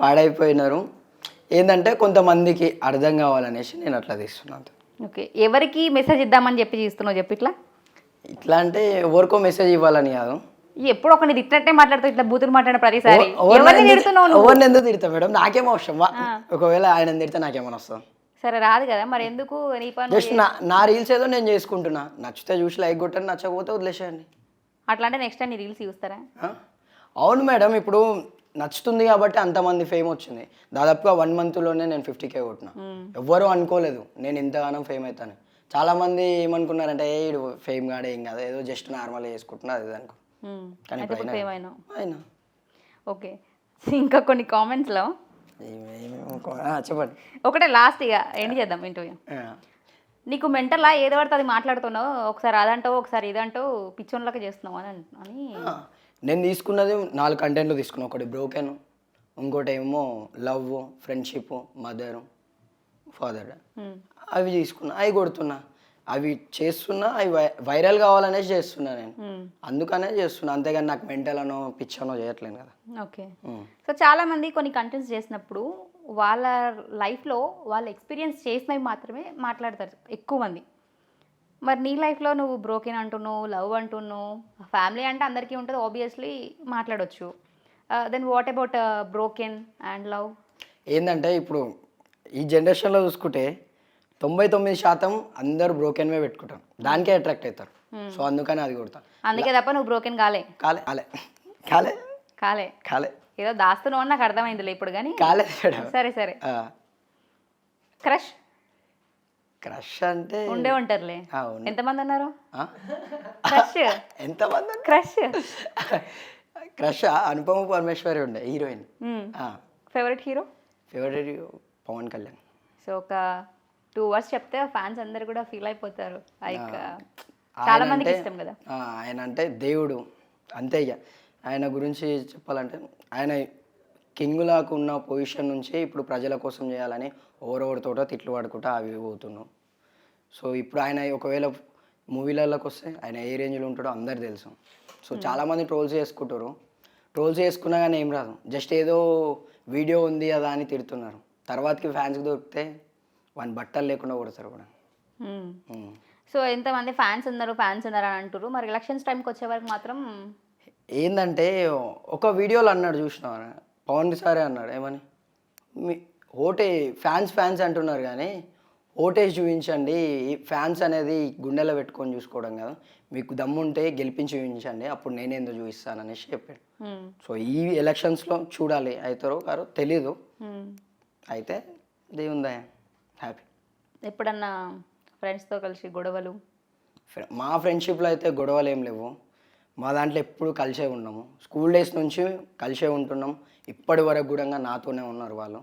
పాడైపోయినారు. ఏంటంటే కొంతమందికి అర్థం కావాలనేసి నేను అట్లా తీస్తున్నాను. ఓకే. ఎవరికి మెసేజ్ ఇద్దామని చెప్పి చేస్తున్నావు చెప్పి ఇట్లా? ఇట్లా అంటే ఎవరికో మెసేజ్ ఇవ్వాలని కాదు. ఎప్పుడు ఒకరిని తిట్టినట్టే మాట్లాడుతూ ఇట్లా బూతులు మాట్లాడిన ప్రతిసారి. ఎవరిని తిడుతున్నావు నువ్వు? ఎవరిని ఎందుకు తిడతా మేడం? నాకేం అవసరం. వా- ఒకవేళ ఆయన తిడితే నాకేమైనా వస్తుంది? సరే రాదు కదా. మరి ఎందుకు నీ పని జస్ట్ నా నా రీల్స్ ఏదో నేను చేసుకుంటున్నా. నచ్చితే చూసి లైక్ కొట్టండి నచ్చకపోతే వదిలేసేయండి. అట్లా అంటే నెక్స్ట్ టైం నీ రీల్స్ చూస్తారా? ఆ? అవును మేడం ఇప్పుడు నచ్చుతుంది కాబట్టి అంతమంది ఫేమ్ వచ్చింది. దాదాపుగా వన్ మంత్లోనే నేను ఫిఫ్టీ కే కొట్టిన. ఎవ్వరూ అనుకోలేదు. నేను ఇంతగానం ఫేమ్ అవుతాను చాలా మంది ఏమనుకున్నారంటే ఏ ఫేమ్ కాడే ఏం కాదు ఏదో జస్ట్ నార్మల్గా చేసుకుంటున్నా అది అనుకో. కానీ అయినా. అయినా? ఓకే. ఇంకా కొన్ని కామెంట్స్లో చెప్పండి. ఒకటే లాస్ట్ ఇక. ఎండ్ చేద్దాం ఇంటర్వ్యూ. నీకు మెంటల్లా ఏదో పడితే అది మాట్లాడుతున్నావు? ఒకసారి అదంటావు ఒకసారి ఇదంటావు పిచ్చోన్లాగా చేస్తున్నావు అని అన్- నేను తీసుకున్నది నాలుగు కంటెంట్లు తీసుకున్నా. ఒకటి బ్రోకెన్ ఇంకోటి ఏమో లవ్ ఫ్రెండ్షిప్ మదర్ ఫాదర్. అవి తీసుకున్నా అవి కొడుతున్నా. అవి చేస్తున్నా అవి వైరల్ కావాలనేసి చేస్తున్నా నేను. మ్మ్. అందుకనే చేస్తున్నా. అంతేగాని నాకు మెంటల్ అనో పిచ్చనో చేయట్లేను కదా. ఓకే. సో చాలా మంది కొన్ని కంటెంట్స్ చేసినప్పుడు వాళ్ళ లైఫ్లో వాళ్ళు ఎక్స్పీరియన్స్ చేసినవి మాత్రమే మాట్లాడతారు ఎక్కువ మంది. మరి నీ లైఫ్లో నువ్వు బ్రోకెన్ అంటున్నావు లవ్ అంటున్నావు ఫ్యామిలీ అంటే అందరికీ ఉంటుంది ఆబ్వియస్లీ మాట్లాడొచ్చు. Then what about broken and love ఏంటంటే ఇప్పుడు ఈ జనరేషన్లో చూసుకుంటే తొంభై తొమ్మిది శాతం అందరూ బ్రోకెన్వే పెట్టుకుంటారు. దానికే అట్రాక్ట్ అవుతారు. సో అందుకని అది కొడతాను అందుకే తప్ప నువ్వు బ్రోకెన్ కాలే. కాలే కాలే. కాలే? కాలే. కాలే. ఏదో దాస్తున్నావు నాకు అర్థమైందిలే ఇప్పుడు కానీ. కాలేదు సరే సరే. క్రష్ క్రష్ అంటే ఉండే ఉంటారులే. ఎంతమంది ఉన్నారు? క్రష్. ఎంతమంది క్రష్. క్రష్ అనుపమ పరమేశ్వరి ఉండే heroine. Favourite hero favourite Pawan Kalyan. So ఒక టూ వర్డ్స్ చెప్తే ఫ్యాన్స్ అందరు కూడా ఫీల్ అయిపోతారు. లైక్ చాలా మందికి అంటే- ఇష్టం కదా. ఆయన అంటే దేవుడు. అంతే ఇక ఆయన గురించి చెప్పాలంటే ఆయన కింగులాకు ఉన్న పొజిషన్ నుంచి ఇప్పుడు ప్రజల కోసం చేయాలని ఓవరొవరితోటో తిట్లు పడుకుంటా అవి పోతున్నాం. సో ఇప్పుడు ఆయన ఒకవేళ మూవీలలోకి వస్తే ఆయన ఏ రేంజ్లో ఉంటాడో అందరు తెలుసు. సో చాలామంది ట్రోల్స్ చేసుకుంటారు. ట్రోల్స్ చేసుకున్నా కానీ ఏం రాదు. జస్ట్ ఏదో వీడియో ఉంది అదా అని తిడుతున్నారు. తర్వాతకి ఫ్యాన్స్కి దొరికితే వాని బట్టలు లేకుండా కొడతారు కూడా. మ్మ్. ఉమ్. సో ఎంతమంది ఫ్యాన్స్ ఉన్నారు ఫ్యాన్స్ ఉన్నారు అని అంటారు మరి ఎలక్షన్స్ టైంకి వచ్చే వరకు మాత్రం ఏంటంటే ఒక వీడియోలో అన్నాడు చూసిన పవన్ సారే అన్నాడు. ఏమని? మీ ఓటే ఫ్యాన్స్ ఫ్యాన్స్ అంటున్నారు కానీ ఓటేసి చూపించండి. ఫ్యాన్స్ అనేది గుండెలో పెట్టుకొని చూసుకోవడం కదా. మీకు దమ్ముంటే గెలిపించి చూపించండి. అప్పుడు నేనేందో చూపిస్తాననేసి చెప్పాడు. సో ఈ ఎలక్షన్స్లో చూడాలి. అవుతారో కారో తెలీదు. అయితే దేవుందా హ్యాపీ ఎప్పుడన్నా ఫ్రెండ్స్తో కలిసి గొడవలు? మా ఫ్రెండ్షిప్లో అయితే గొడవలు ఏం లేవు. మా దాంట్లో ఎప్పుడు కలిసే ఉన్నాము. స్కూల్ డేస్ నుంచి కలిసే ఉంటున్నాం. ఇప్పటి వరకు కూడా నాతోనే ఉన్నారు వాళ్ళు.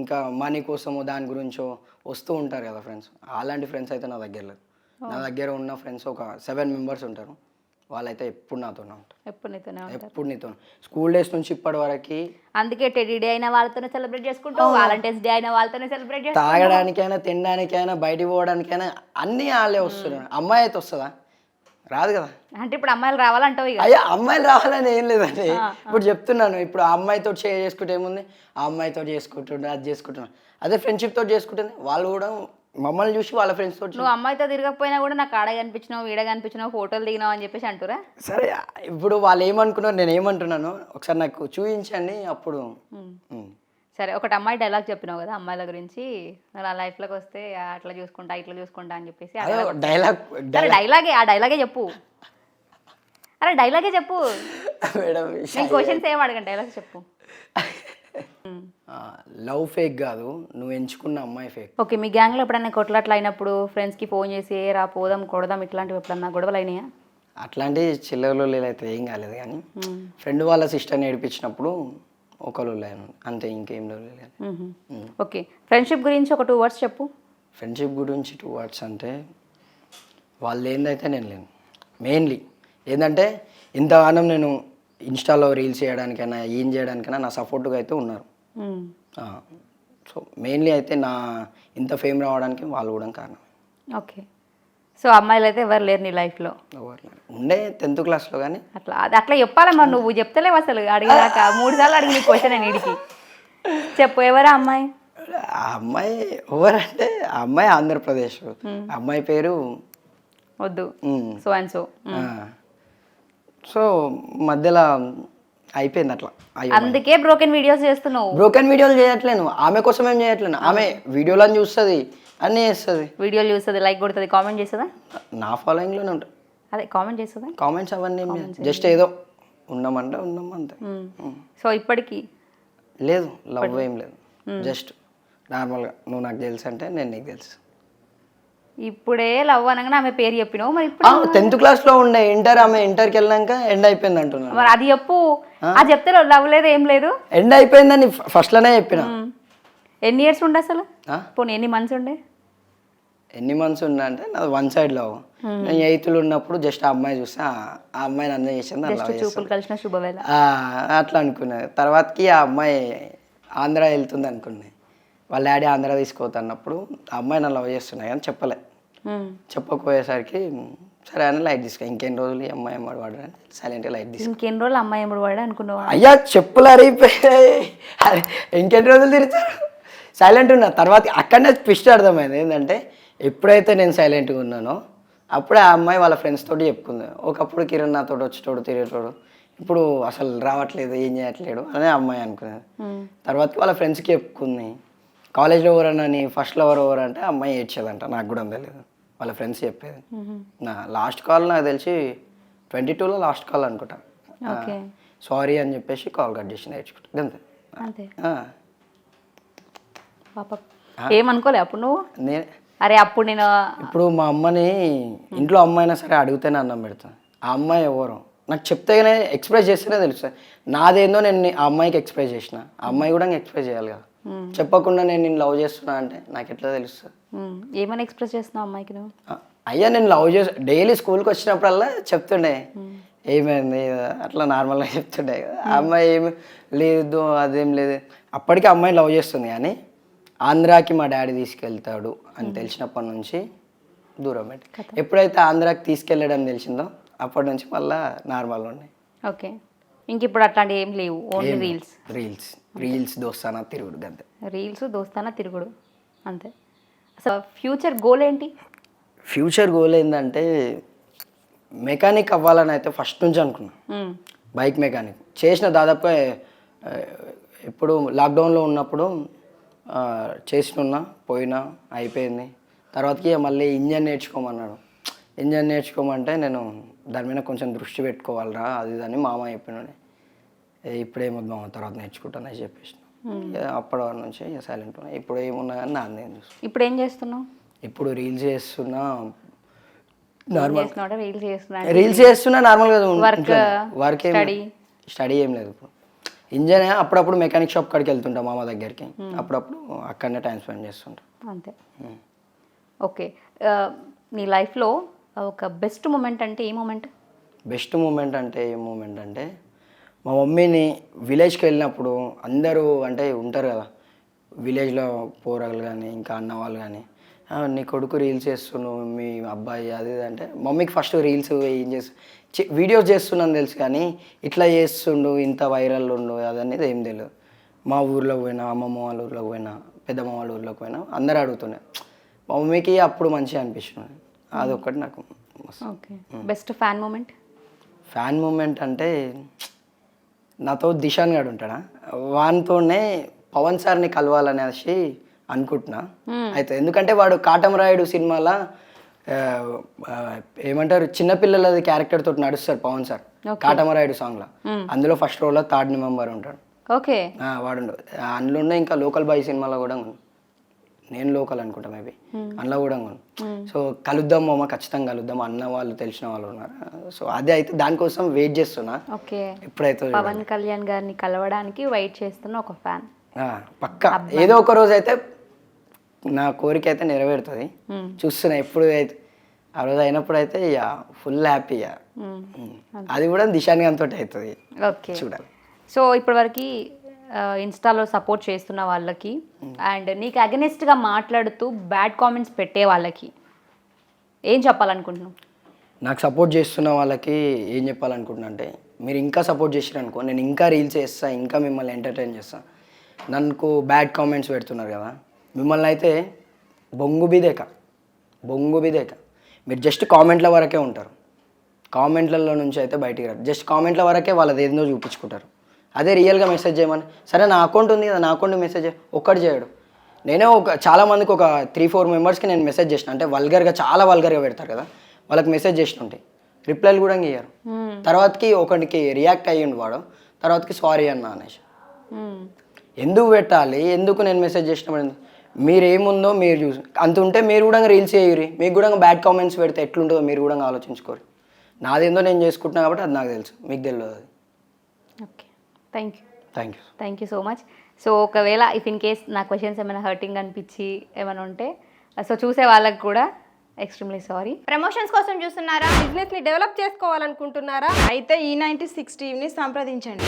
ఇంకా మనీ కోసమో దాని గురించో వస్తూ ఉంటారు కదా ఫ్రెండ్స్ అలాంటి ఫ్రెండ్స్ అయితే నా దగ్గర లేదు. నా దగ్గర ఉన్న ఫ్రెండ్స్ ఒక సెవెన్ మెంబర్స్ ఉంటారు. వాళ్ళైతే ఎప్పుడు నాతోనే ఉంటారు. ఎప్పుడు నీతోనే ఎప్పుడు నీతో స్కూల్ డేస్ నుంచి ఇప్పటి వరకు అందుకే టెడీ డే అయిన వాళ్ళతోనే సెలబ్రేట్ చేసుకుంటాం. వాలంటైన్స్ డే అయిన వాళ్ళతోనే సెలబ్రేట్ చేసుకుంటాం. తాగడానికైనా తినడానికైనా బయటికి పోవడానికైనా అన్నీ వాళ్ళే వస్తున్నారు. అమ్మాయి అయితే వస్తుందా? రాదు కదా. అంటే ఇప్పుడు అమ్మాయిలు రావాలంటావు ఇక. అయ్యా అమ్మాయిలు రావాలని ఏం లేదండి. ఇప్పుడు చెప్తున్నాను ఇప్పుడు ఆ అమ్మాయితో షేర్ చేసుకుంటే ఏముంది? ఆ అమ్మాయితో చేసుకుంటుండే అది చేసుకుంటున్నాను అదే ఫ్రెండ్షిప్ తోటి చేసుకుంటుంది. వాళ్ళు కూడా మమ్మల్ని చూసి వాళ్ళ ఫ్రెండ్స్ తోటి నువ్వు అమ్మాయితో తిరగకపోయినా కూడా నాకు ఆడ కనిపించినావు ఈడ కనిపించినావు ఫోటోలు దిగినావు అని చెప్పేసి అంటురా సరే ఇప్పుడు వాళ్ళు ఏమనుకున్నారు నేను ఏమంటున్నాను ఒకసారి నాకు చూపించండి అప్పుడు. సరే ఒకటి అమ్మాయి డైలాగ్ చెప్పినావు కదా అమ్మాయిల గురించి. నా లైఫ్లోకి వస్తే అట్లా చూసుకుంటా ఇట్లా చూసుకుంటా అని చెప్పేసి డైలాగ్ డైలాగే ఆ డైలాగే చెప్పు. అరే డైలాగే చెప్పు. నేను క్వశ్చన్స్ ఏం అడగండి డైలాగ్ చెప్పు. లవ్ ఫేక్ కాదు నువ్వు ఎంచుకున్న అమ్మాయి ఫేక్ ఓకే మీ గ్యాంగ్లో ఎప్పుడైనా కొట్లాట్లు అయినప్పుడు ఫ్రెండ్స్కి ఫోన్ చేసి ఏ రా పోదాం కొడదాం ఇట్లాంటివి ఎప్పుడన్నా గొడవలు అయినాయా? అట్లాంటి చిల్లరలో అయితే ఏం కాలేదు కానీ ఫ్రెండ్ వాళ్ళ సిస్టర్ని ఏడిపించినప్పుడు ఒకళ్ళు లేను అంతే ఇంకేం లేదు ఓకే. ఫ్రెండ్షిప్ గురించి ఒక టూ వర్డ్స్ చెప్పు. ఫ్రెండ్షిప్ గురించి టూ వర్డ్స్ అంటే వాళ్ళు ఏందైతే నేను లేను. మెయిన్లీ ఏంటంటే ఇంతగానం నేను ఇన్స్టాలో రీల్స్ చేయడానికైనా ఏం చేయడానికైనా నా సపోర్ట్గా అయితే ఉన్నారు. సో మెయిన్లీ అయితే నా ఇంత ఫేమ్ రావడానికి వాళ్ళు కూడా కారణం. ఓకే. సో అమ్మాయిలు అయితే ఎవరు లేరు నీ లైఫ్లో. ఉండే టెన్త్ క్లాస్లో కానీ అట్లా అది అట్లా చెప్పాలి మరి నువ్వు? చెప్తలేవు అసలు. అడిగినాక మూడు సార్లు అడిగిన క్వశ్చన్ నేను ఇడికి. చెప్పు ఎవరా అమ్మాయి? ఆ అమ్మాయి ఎవరంటే ఆ అమ్మాయి ఆంధ్రప్రదేశ్. అమ్మాయి పేరు వద్దు. So and so. సో మధ్యలో అయిపోయింది అట్లా. అందుకే బ్రోకెన్ వీడియోస్ చేస్తున్నావు. బ్రోకెన్ వీడియోలు చేయట్లేను. ఆమె కోసం ఏం చేయట్లేను. ఆమె వీడియోలను చూస్తుంది. అన్నీ చేస్తుంది. వీడియోలు చూస్తుంది లైక్ కొడుతుంది కామెంట్ చేస్తుందా? నా ఫాలోయింగ్లోనే ఉంటుంది అదే కామెంట్ చేస్తుందా? కామెంట్స్ అవన్నీ జస్ట్ ఏదో ఉన్నామంటే ఉన్నాం అంతే. సో ఇప్పటికి? లేదు లవ్ ఏం లేదు. జస్ట్ నార్మల్గా నువ్వు నాకు తెలుసు అంటే నేను నీకు తెలుసు. ఇప్పుడే లవ్ అనగానే ఆమె పేరు చెప్పినావు మరి ఇప్పుడు టెన్త్ క్లాస్లో ఉండే ఇంటర్ ఆమె ఇంటర్కి వెళ్ళాక ఎండ్ అయిపోయింది అంటున్నాను. మరి అది చెప్పు. అది చెప్తే లవ్ లేదు ఏం లేదు? ఎండ్ అయిపోయిందని ఫస్ట్లోనే చెప్పిన. మ్మ్. ఎన్ని ఇయర్స్ ఉండే అసలు? పోనీ ఎన్ని మంత్స్ ఉండే? ఎన్ని మంత్స్ ఉన్నా అంటే నాది వన్ సైడ్ లవ్ నేను ఎయిత్లో ఉన్నప్పుడు జస్ట్ ఆ అమ్మాయి చూస్తే ఆ అమ్మాయిని అందం చేసింది అట్లా అనుకున్నా. తర్వాతకి ఆ అమ్మాయి ఆంధ్ర వెళ్తుంది అనుకున్నాయి వాళ్ళ డాడీ ఆంధ్ర తీసుకోవద్దన్నప్పుడు ఆ అమ్మాయి నన్ను లవ్ చేస్తున్నాయి కానీ చెప్పలే. మ్మ్. చెప్పకపోయేసరికి సరే అని లైట్ తీసుకో ఇంకెన్ని రోజులు ఈ అమ్మాయి అమ్మాయి వాడు అని సైలెంట్గా లైట్ తీసుకో ఇంకెన్ని రోజులు అమ్మాయి ఎప్పుడు వాడా అనుకున్నావా? అయ్యా చెప్పులు అరిగిపోయాయి. అరే, ఇంకెన్ని రోజులు తిరుగుతారు? సైలెంట్ ఉన్నా. తర్వాత అక్కడనే ట్విస్ట్ అర్థమైంది. ఏంటంటే ఎప్పుడైతే నేను సైలెంట్గా ఉన్నానో అప్పుడే ఆ అమ్మాయి వాళ్ళ ఫ్రెండ్స్ తోటి చెప్పుకుంది. ఒకప్పుడు కిరణ్ నాతో వచ్చేటోడు తిరిగేటోడు. ఇప్పుడు అసలు రావట్లేదు ఏం చేయట్లేడు అనే అమ్మాయి అనుకునేది. తర్వాత వాళ్ళ ఫ్రెండ్స్కి చెప్పుకుంది. కాలేజ్లో ఎవరన్నా ఫస్ట్లో ఎవరు ఎవరు అంటే అమ్మాయి ఏడ్చేదంట. నాకు కూడా తెలియదు వాళ్ళ ఫ్రెండ్స్ చెప్పేది. నా లాస్ట్ కాల్ నాకు తెలిసి ట్వంటీ టూలో లాస్ట్ కాల్ అనుకుంటా. ఓకే. సారీ అని చెప్పేసి కాల్ కట్ చేసి నేర్చుకుంటా. అంతే. ఏమనుకోలే అప్పుడు నువ్వు? నే అరే అప్పుడు నేను ఇప్పుడు మా అమ్మని ఇంట్లో అమ్మాయినా సరే అడిగితేనే అన్నం పెడతాను ఆ అమ్మాయి ఎవరు? నాకు చెప్తేనే ఎక్స్ప్రెస్ చేస్తేనే తెలుస్తుంది నాదేందో నేను ఆ అమ్మాయికి ఎక్స్ప్రెస్ చేసిన. ఆ అమ్మాయి కూడా ఎక్స్ప్రెస్ చేయాలి కదా చెప్పకుండా నేను నేను లవ్ చేస్తున్నా అంటే నాకు ఎట్లా తెలుస్తుంది ఏమని ఎక్స్ప్రెస్ చేస్తున్నావు అమ్మాయికి నువ్వు? అయ్యా నేను లవ్ చేసి డైలీ స్కూల్కి వచ్చినప్పుడల్లా చెప్తుండే. ఏమైంది? అట్లా నార్మల్గా చెప్తుండే కదా. ఆ అమ్మాయి ఏమి లేదు అదేం లేదు. అప్పటికి అమ్మాయి లవ్ చేస్తుంది కానీ ఆంధ్రాకి మా డాడీ తీసుకెళ్తాడు అని తెలిసినప్పటి నుంచి దూరం పెట్టి. ఎప్పుడైతే ఆంధ్రాకి తీసుకెళ్ళడం తెలిసిందో అప్పటి నుంచి మళ్ళా నార్మల్ ఉన్నాయి ఓకే. ఇంక ఇప్పుడు అట్లాంటి ఏం లేవు ఓన్లీ రీల్స్. రీల్స్. రీల్స్ దోస్తానా తిరుగుడు గంతే. రీల్స్ దోస్తానా తిరుగుడు అంతే. అసలు ఫ్యూచర్ గోల్ ఏంటి? ఫ్యూచర్ గోల్ ఏంటంటే మెకానిక్ అవ్వాలని అయితే ఫస్ట్ నుంచి అనుకున్నా. Bike mechanic. చేసిన దాదాపుగా ఆ, ఎప్పుడు లాక్డౌన్లో ఉన్నప్పుడు చేసినున్నా పోయినా అయిపోయింది. తర్వాతకి మళ్ళీ ఇంజన్ నేర్చుకోమన్నాడు. ఇంజన్ నేర్చుకోమంటే నేను దాని మీద కొంచెం దృష్టి పెట్టుకోవాలిరా అది అని మామ చెప్పినాడు. ఇప్పుడేమొద్దు మామ తర్వాత నేర్చుకుంటానని చెప్పేసిన అప్పటి వరకు నుంచి సైలెంట్ ఉన్నా. ఇప్పుడు ఏమున్నా కానీ నాది నేను చూసుకుంటా. ఇప్పుడు ఏం చేస్తున్నావు? ఇప్పుడు రీల్స్ చేస్తున్నా. చేస్తున్నావు రీల్స్ చేస్తున్నా రీల్స్ చేస్తున్నా నార్మల్గా వర్క్ study? స్టడీ ఏం లేదు ఇప్పుడు. ఇంజన్ అప్పుడప్పుడు మెకానిక్ షాప్ కాడికి వెళ్తుంటా మామ దగ్గరికి. అప్పుడప్పుడు అక్కడనే టైం స్పెండ్ చేస్తుంటా. అంతే. ఓకే. నీ లైఫ్లో ఒక బెస్ట్ మూమెంట్ అంటే ఏ మూమెంట్? బెస్ట్ మూమెంట్ అంటే ఏ మూమెంట్ అంటే మా మమ్మీని విలేజ్కి వెళ్ళినప్పుడు అందరూ అంటే ఉంటారు కదా విలేజ్లో పోరలు కానీ ఇంకా అన్న వాళ్ళు కానీ "ఆ, నీ కొడుకు రీల్స్ చేస్తున్నావు మీ అబ్బాయి అది ఇది" అంటే మమ్మీకి ఫస్ట్ రీల్స్ ఏం చేస్తు వీడియోస్ చేస్తున్నాను తెలుసు కానీ ఇట్లా చేస్తుండు ఇంత వైరల్ ఉండు అదనేది ఏం తెలియదు మా ఊర్లోకి పోయినా అమ్మమ్మ వాళ్ళ ఊర్లోకి పోయినా పెద్దమ్మ వాళ్ళ ఊర్లోకి పోయినా అందరూ అడుగుతుండే. మా మమ్మీకి అప్పుడు మంచిగా అనిపిస్తుంది అదొక్కటి నాకు okay. Best fan moment fan moment అంటే నాతో దిశాన్ గాడు ఉంటాడా? వానితోనే పవన్ సార్ని కలవాలనేసి అనుకుంటున్నా. అయితే ఎందుకంటే వాడు కాటమరాయుడు సినిమాలో ఏమంటారు చిన్నపిల్లలది క్యారెక్టర్ తోటి నడుస్తాడు పవన్ సార్. కాటమరాయుడు సాంగ్లో అందులో ఫస్ట్ రోల్లో థర్డ్ మెంబర్ ఉంటాడు. ఓకే. వాడు అందులో ఉన్న ఇంకా లోకల్ బాయ్ సినిమాలో కూడా నేను లోకల్ అనుకుంటా మేబీ. అందులో కూడా సో కలుద్దాం మామ ఖచ్చితంగా కలుద్దాం. అన్న వాళ్ళు తెలిసిన వాళ్ళు ఉన్నారు. సో అదే అయితే దానికోసం వెయిట్ చేస్తున్నా. ఓకే. ఎప్పుడైతే పవన్ కళ్యాణ్ గారిని కలవడానికి వెయిట్ చేస్తున్న ఒక ఫ్యాన్ పక్క. ఏదో ఒక రోజు అయితే నా కోరిక అయితే నెరవేరుతుంది. చూస్తున్నా ఎప్పుడు అయితే ఆ రోజు అయినప్పుడు అయితే ఇక ఫుల్ హ్యాపీ ఇక. అది. కూడా దిశాని అంతటి అవుతుంది ఓకే. చూడాలి. సో ఇప్పటివరకు ఇన్స్టాలో సపోర్ట్ చేస్తున్న వాళ్ళకి అండ్ నీకు అగెనిస్ట్గా మాట్లాడుతూ బ్యాడ్ కామెంట్స్ పెట్టే వాళ్ళకి ఏం చెప్పాలనుకుంటున్నావు? నాకు సపోర్ట్ చేస్తున్న వాళ్ళకి ఏం చెప్పాలనుకుంటున్నా అంటే మీరు ఇంకా సపోర్ట్ చేసిరనుకో నేను ఇంకా రీల్స్ చేస్తా ఇంకా మిమ్మల్ని ఎంటర్టైన్ చేస్తా. నన్ను బ్యాడ్ కామెంట్స్ పెడుతున్నారు కదా. మిమ్మల్ని అయితే బొంగు బిదేక బొంగు బిదేక. మీరు జస్ట్ కామెంట్ల వరకే ఉంటారు. కామెంట్లలో నుంచి అయితే బయటికి రారు. జస్ట్ కామెంట్ల వరకే వాళ్ళది ఏందో చూపించుకుంటారు. అదే రియల్గా మెసేజ్ చేయమని. సరే నా అకౌంట్ ఉంది కదా నా అకౌంట్ మెసేజ్ ఒక్కటి చేయడు. నేనే ఒక చాలా మందికి ఒక త్రీ ఫోర్ మెంబర్స్కి నేను మెసేజ్ చేసిన. అంటే వల్గర్గా చాలా వల్గర్గా పెడతారు కదా. వాళ్ళకి మెసేజ్ చేస్తుంటాయి రిప్లైలు కూడా ఇయ్యారు. తర్వాతకి ఒకటికి రియాక్ట్ అయ్యిండు వాడు. తర్వాతకి సారీ అన్న అనేసి. మ్మ్. ఎందుకు పెట్టాలి? ఎందుకు నేను మెసేజ్ చేసినప్పుడు ఎందుకు? మీరు చూసి అంత ఉంటే మీరు కూడా రీల్స్ చేయరు. మీకు కూడా బ్యాడ్ కామెంట్స్ పెడితే ఎట్లుంటుందో మీరు కూడా ఆలోచించుకోరు. నాదేందో నేను చేసుకుంటున్నా కాబట్టి అది నాకు తెలుసు. మీకు తెలియదు అది. Okay. Thank you thank you thank you so much so ఒకవేళ ఇఫ్ ఇన్ కేస్ నా క్వశ్చన్స్ ఏమైనా హర్టింగ్ అనిపించి ఏమైనా ఉంటే సో చూసే వాళ్ళకి కూడా ఎక్స్ట్రీమ్లీ సారీ ప్రమోషన్స్ కోసం చూస్తున్నారా? బిజినెస్ని డెవలప్ చేసుకోవాలనుకుంటున్నారా? అయితే ఈ నైన్టీ సిక్స్ టీవీని సంప్రదించండి.